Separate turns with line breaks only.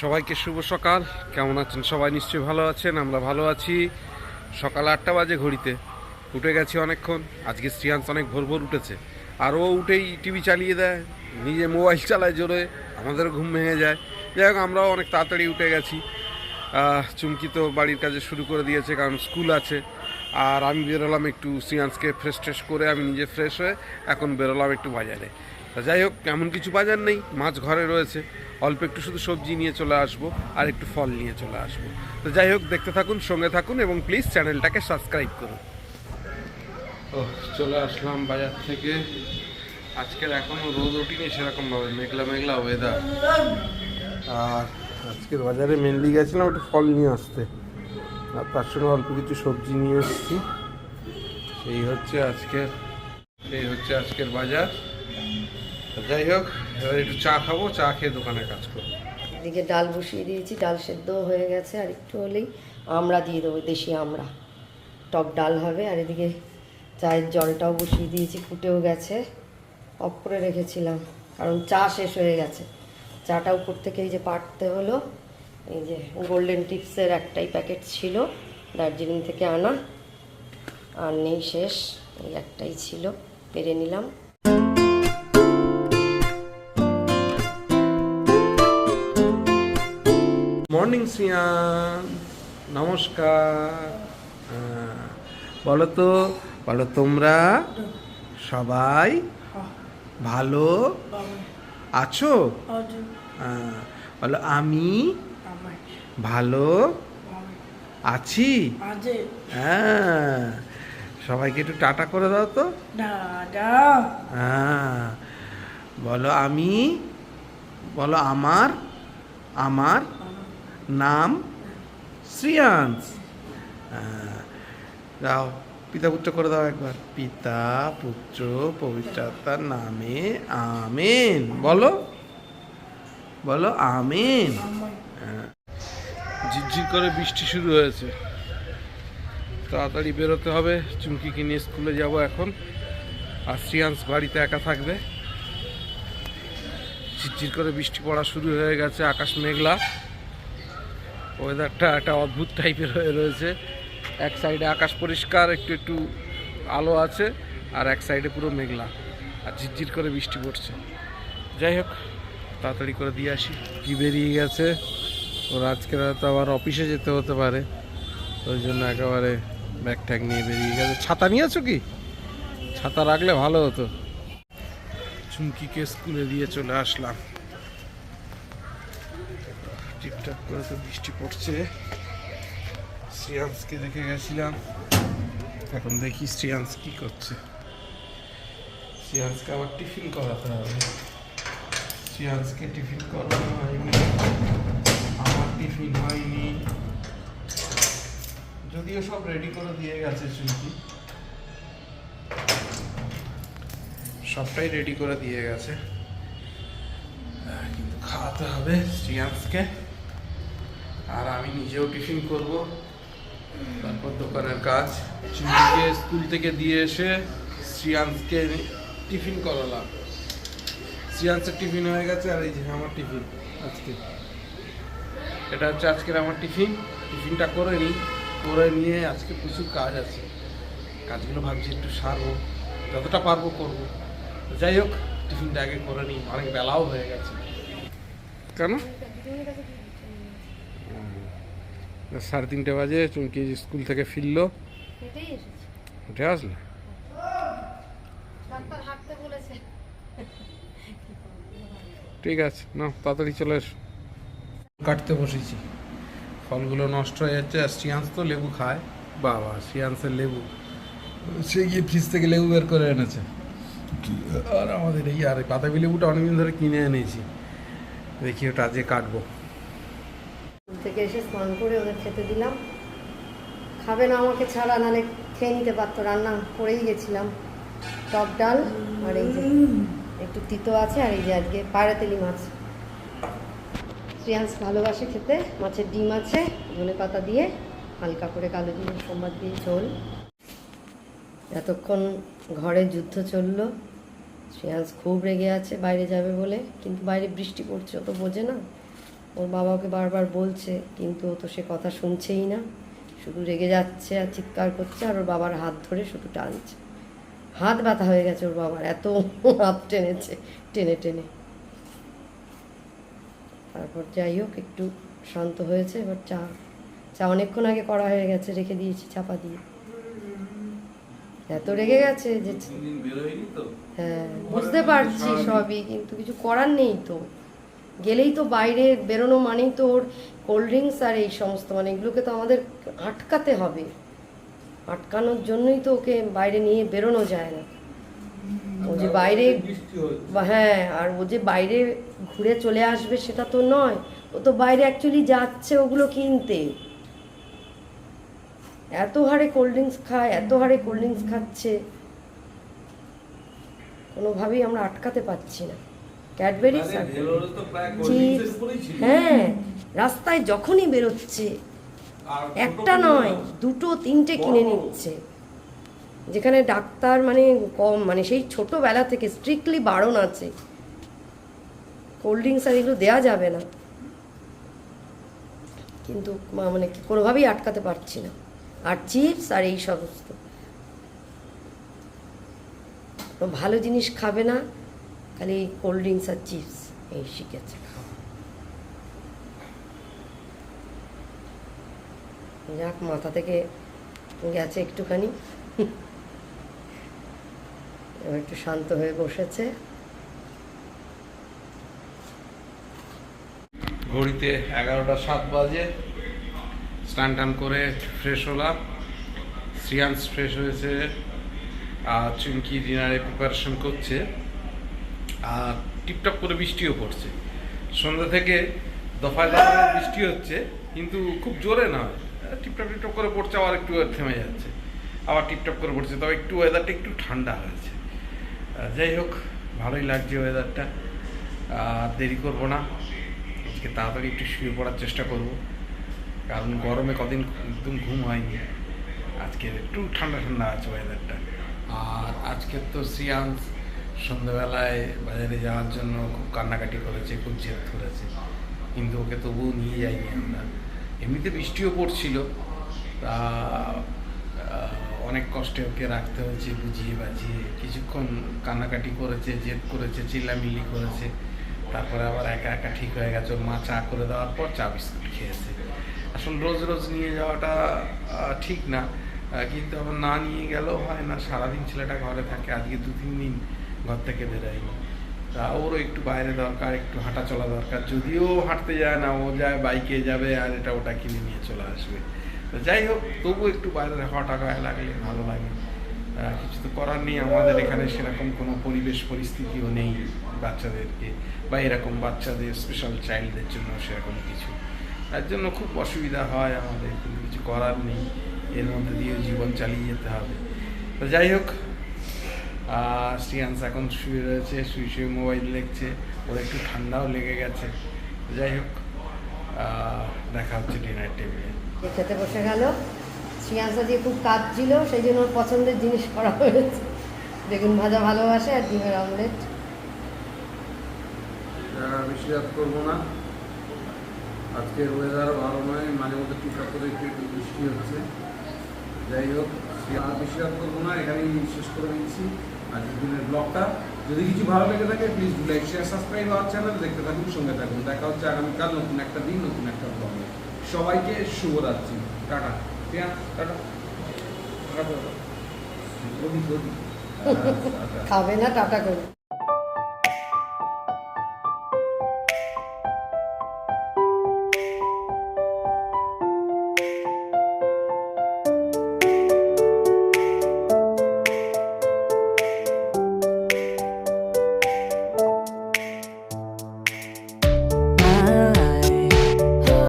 সবাইকে শুভ সকাল। কেমন আছেন সবাই? নিশ্চয়ই ভালো আছেন, আমরা ভালো আছি। সকাল আটটা বাজে ঘড়িতে। উঠে গেছি অনেকক্ষণ। আজকে শ্রিয়াংশ অনেক ভোর ভোর উঠেছে। আর ও উঠেই টিভি চালিয়ে দেয়, নিজে মোবাইল চালায় জোরে, আমাদেরও ঘুম ভেঙে যায়। যাই হোক, আমরাও অনেক তাড়াতাড়ি উঠে গেছি। চুমকি তো বাড়ির কাজে শুরু করে দিয়েছে, কারণ স্কুল আছে। আর আমি বেরোলাম একটু শ্রিয়াংশকে ফ্রেশ ট্রেশ করে, আমি নিজে ফ্রেশ হয়ে এখন বেরোলাম একটু বাজারে। তা যাই হোক এমন কিছু বাজার নেই, মাছ ঘরে রয়েছে। অল্প একটু শুধু সবজি নিয়ে চলে আসব, আর একটু ফল নিয়ে চলে আসব। তো যাই হোক, দেখতে থাকুন, সঙ্গে থাকুন, এবং প্লিজ চ্যানেলটাকে সাবস্ক্রাইব করুন। ও, চলে আসলাম বাজার থেকে। আজকের এখনও রোদ ওঠেনি সেরকমভাবে, মেঘলা মেঘলা ওয়েদার আর আজকের বাজারে মেনলি গেছিলাম একটু ফল নিয়ে আসতে। আর তার সঙ্গে অল্প কিছু সবজি নিয়ে এসেছি। এই হচ্ছে আজকের, এই হচ্ছে আজকের বাজার। যাই হোক, এবার একটু চা খাব, চা খেয়ে দোকানে কাজ করব।
এদিকে ডাল বসিয়ে দিয়েছি, ডাল সেদ্ধ হয়ে গেছে, আর একটু হলেই আমড়া দিয়ে দেবো, দেশি আমড়া টক ডাল হবে, আর এদিকে চায়ের জলটাও বসিয়ে দিয়েছি, ফুটেও গেছে, অফ করে রেখেছিলাম, কারণ চা শেষ হয়ে গেছে। চাটা উপর থেকে এই যে পাটতে হলো, এই যে গোল্ডেন টিপসের একটাই প্যাকেট ছিল, দার্জিলিং থেকে আনা, আর নেই শেষ, এই একটাই ছিল, পেরে নিলাম।
মর্নিং সিয়ান নমস্কার। বলো তো বলো তোমরা সবাই ভালো আছো? হ্যাঁ, বলো আমি ভালো আছি। হ্যাঁ সবাইকে একটু টাটা করে দাও তো। হ্যাঁ বলো আমি বলো আমার আমার নাম শ্রিয়াংশ। দাও, পিতা পুত্র করে দাও একবার। পিতা পুত্র পবিত্রতার নামে আমেন। বলো বলো আমেন। ঝিরঝির করে বৃষ্টি শুরু হয়েছে। তাড়াতাড়ি বেরোতে হবে, চুমকিকে নিয়ে স্কুলে যাব এখন। আর শ্রিয়াংশ বাড়িতে একা থাকবে। ঝিরঝির করে বৃষ্টি পড়া শুরু হয়ে গেছে, আকাশ মেঘলা। ওয়েদারটা একটা অদ্ভুত টাইপের হয়ে রয়েছে। এক সাইডে আকাশ পরিষ্কার, একটু একটু আলো আছে, আর এক সাইডে পুরো মেঘলা। আর ঝিরঝির করে বৃষ্টি পড়ছে। যাই হোক, তাড়াতাড়ি করে দিয়ে আসি। কি বেরিয়ে গেছে? ওর আজকে তো আবার অফিসে যেতে হতে পারে। ওই জন্য একেবারে ব্যাগ ট্যাগ নিয়ে বেরিয়ে গেছে। ছাতা নিয়েছো কি? ছাতা রাখলে ভালো হতো। চুমকিকে স্কুলে দিয়ে চলে আসলাম। টিপটাপ করে তো বৃষ্টি পড়ছে। শ্রিয়াংশকে দেখে গেছিলাম। এখন দেখি শ্রিয়াংশ কি করছে। শ্রিয়াংশকে আবার টিফিন করাতে হবে। শ্রিয়াংশকে টিফিন করানো হয়নি। আমার টিফিন হয়নি। যদিও সব রেডি করে দিয়ে গেছে চুমকি সবটাই রেডি করে দিয়ে গেছে। কিন্তু খাওয়াতে হবে শ্রিয়াংশকে। আর আমি নিজেও টিফিন করব। তারপর দোকানের কাজ। চুমকিকে স্কুল থেকে দিয়ে এসে শ্রিয়াংশকে টিফিন করালাম। শ্রিয়াংশের টিফিন হয়ে গেছে আর এই যে আমার টিফিন আজকে। এটা হচ্ছে আজকের আমার টিফিন। টিফিনটা করে নিই। করে নিয়ে আজকে প্রচুর কাজ আছে। কাজগুলো ভাবছি একটু সারবো। যতটা পারব করব। যাই হোক, টিফিনটা আগে করে নিই। অনেক বেলাও হয়ে গেছে। কেন? সাড়ে তিনটে বাজে চুমকি স্কুল থেকে ফিরলো। উঠে আসলে? ঠিক আছে না তাড়াতাড়ি চলে এসো। কাটতে বসেছি। ফলগুলো নষ্ট হয়ে যাচ্ছে আর শ্রিয়াংশ তো লেবু খায়। বাবা শ্রিয়াংশের লেবু। সে গিয়ে ফ্রিজ থেকে লেবু বের করে এনেছে। আর আমাদের এই আর পাতাবি লেবুটা অনেকদিন ধরে কিনে এনেছি। দেখি ওটা আজকে কাটবো।
থেকে এসে স্নান করে ওদের খেতে দিলাম। খাবে না আমাকে ছাড়া, নাহলে খেয়ে নিতে পারতো। রান্না করেই গেছিলাম। টক ডাল আর এই যে একটু তিতো আছে আর এই যে আজকে পায়রাতেলি মাছ। শ্রিয়াংশ ভালোবাসে খেতে, মাছের ডিম আছে, ধনে পাতা দিয়ে হালকা করে কালো জিরে সোমবার দিয়ে ঝোল। এতক্ষণ ঘরে যুদ্ধ চলল। শ্রেয়াংশ খুব রেগে আছে, বাইরে যাবে বলে। কিন্তু বাইরে বৃষ্টি পড়ছে, ও তো বোঝে না। ওর বাবা ওকে বারবার বলছে কিন্তু ও তো সে কথা শুনছেই না। শুধু রেগে যাচ্ছে আর চিৎকার করছে আর ওর বাবার হাত ধরে শুধু টানছে। হাত ব্যথা হয়ে গেছে ওর বাবার এত হাত টেনেছে টেনে টেনে। তারপর যাই হোক একটু শান্ত হয়েছে এবার চা চা অনেকক্ষণ আগে করা হয়ে গেছে রেখে দিয়েছি চাপা দিয়ে। এত রেগে গেছে যে হ্যাঁ বুঝতে পারছি সবই কিন্তু কিছু করার নেই তো। গেলেই তো বাইরে বেরোনো মানেই তো ওর কোল্ড ড্রিঙ্কস আর এই সমস্ত মানে এগুলোকে তো আমাদের আটকাতে হবে। আটকানোর জন্যই তো ওকে বাইরে নিয়ে বেরোনো যায় না। ও যে বাইরে হ্যাঁ আর ও যে বাইরে ঘুরে চলে আসবে সেটা তো নয়। ও তো বাইরে অ্যাকচুয়ালি যাচ্ছে ওগুলো কিনতে। এত হারে কোল্ড ড্রিঙ্কস খায় এত হারে কোল্ড ড্রিঙ্কস খাচ্ছে। কোনোভাবেই আমরা আটকাতে পারছি না। ক্যাডবেরি চিপস হ্যাঁ রাস্তায় যখনই বেরোচ্ছে একটা নয় দুটো তিনটে কিনে নিচ্ছে। যেখানে ডাক্তার মানে কম মানে সেই ছোটোবেলা থেকে স্ট্রিক্টলি বারণ আছে। কোল্ড ড্রিঙ্কস আর এগুলো দেওয়া যাবে না। কিন্তু মানে কোনোভাবেই আটকাতে পারছি না। আর চিপস আর এই সমস্ত। ভালো জিনিস খাবে না। খালি কোল্ড ড্রিঙ্কস আর চিপস এই শিখেছে। যাক, মাথা থেকে গেছে একটুখানি। এবার একটু শান্ত হয়ে বসেছে।
ঘড়িতে এগারোটা সাত বাজে। স্নান টান করে ফ্রেশ হলাম। শ্রিয়াংশ ফ্রেশ হয়েছে। আর চুমকি ডিনারে প্রিপারেশন করছে। আর টিপটপ করে বৃষ্টিও পড়ছে। সন্ধ্যা থেকে দফায় দফায় বৃষ্টি হচ্ছে, কিন্তু খুব জোরে নয় টিপটপ টিপটপ করে পড়ছে, আবার একটু থেমে যাচ্ছে। আবার টিপটপ করে পড়ছে, তবে একটু ওয়েদারটা একটু ঠান্ডা হয়েছে। যাই হোক, ভালোই লাগছে ওয়েদারটা আর দেরি করব না। আজকে তাড়াতাড়ি একটু শুয়ে পড়ার চেষ্টা করব। কারণ গরমে কদিন একদম ঘুম হয়নি। আজকে একটু ঠান্ডা ঠান্ডা আছে ওয়েদারটা আর আজকে তো সিয়ান্স সন্ধ্যাবেলায় বাজারে যাওয়ার জন্য খুব কান্নাকাটি করেছে, খুব জেদ ধরেছে কিন্তু ওকে তবুও নিয়ে যাইনি আমরা। এমনিতে বৃষ্টিও পড়ছিল। তা অনেক কষ্টে ওকে রাখতে হয়েছে, বুঝিয়ে বাজিয়ে। কিছুক্ষণ কান্নাকাটি করেছে, জেদ করেছে, চিল্লামিল্লি করেছে। তারপরে আবার একা একা ঠিক হয়ে গেছে। ওর মা চা করে দেওয়ার পর চা বিস্কুট খেয়েছে। আসলে রোজ রোজ নিয়ে যাওয়াটা ঠিক না। কিন্তু আবার না নিয়ে গেলেও হয় না। সারাদিন ছেলেটা ঘরে থাকে, আজকে দু তিন দিন ঘর থেকে বেরোয়নি। তা ওরও একটু বাইরে দরকার, একটু হাঁটা চলা দরকার। যদিও হাঁটতে যায় না, ও যায় বাইকে যাবে আর এটা ওটা কিনে নিয়ে চলে আসবে। তো যাই হোক তবু একটু বাইরে হাঁটা গায়ে লাগলে ভালো লাগে। কিছু তো করার নেই, আমাদের এখানে সেরকম কোনো পরিবেশ পরিস্থিতিও নেই বাচ্চাদেরকে, বা এরকম বাচ্চাদের স্পেশাল চাইল্ডদের জন্য সেরকম কিছু। তার জন্য খুব অসুবিধা হয় আমাদের, কিন্তু কিছু করার নেই। এর মধ্যে দিয়ে জীবন চালিয়ে যেতে হবে। তো যাই হোক আর শ্রিয়াংশ এখন শুয়ে রয়েছে শুয়ে শুয়ে মোবাইল দেখছে ওর একটু ঠান্ডাও লেগে গেছে। যাই হোক দেখা হচ্ছে ডিনার টেবিলে
খেতে বসে গেল। শ্রিয়াংসা দিয়ে খুব কাজ ছিল সেই জন্য ওর পছন্দের জিনিস করা হয়েছে। বেগুন ভাজা ভালোবাসে আর ডিমের অমলেট
বেশি রাত করব না। আজকে ওয়েদার ভালো নয় মাঝে মধ্যে টুকটাক করে একটু একটু বৃষ্টি হচ্ছে। যাই হোক আর বেশি রাত করব না এখানেই শেষ করে দিচ্ছি। আজকের দিনের ব্লগটা যদি কিছু ভালো লেগে থাকে প্লিজ লাইক শেয়ার সাবস্ক্রাইব আমার চ্যানেল দেখতে থাকুন, সঙ্গে থাকুন। দেখা হচ্ছে আগামীকাল নতুন একটা দিন, নতুন একটা ব্লগে সবাইকে শুভরাত্রি। টাটা। টাটা। টাটা।
খাবে না, টাটা করে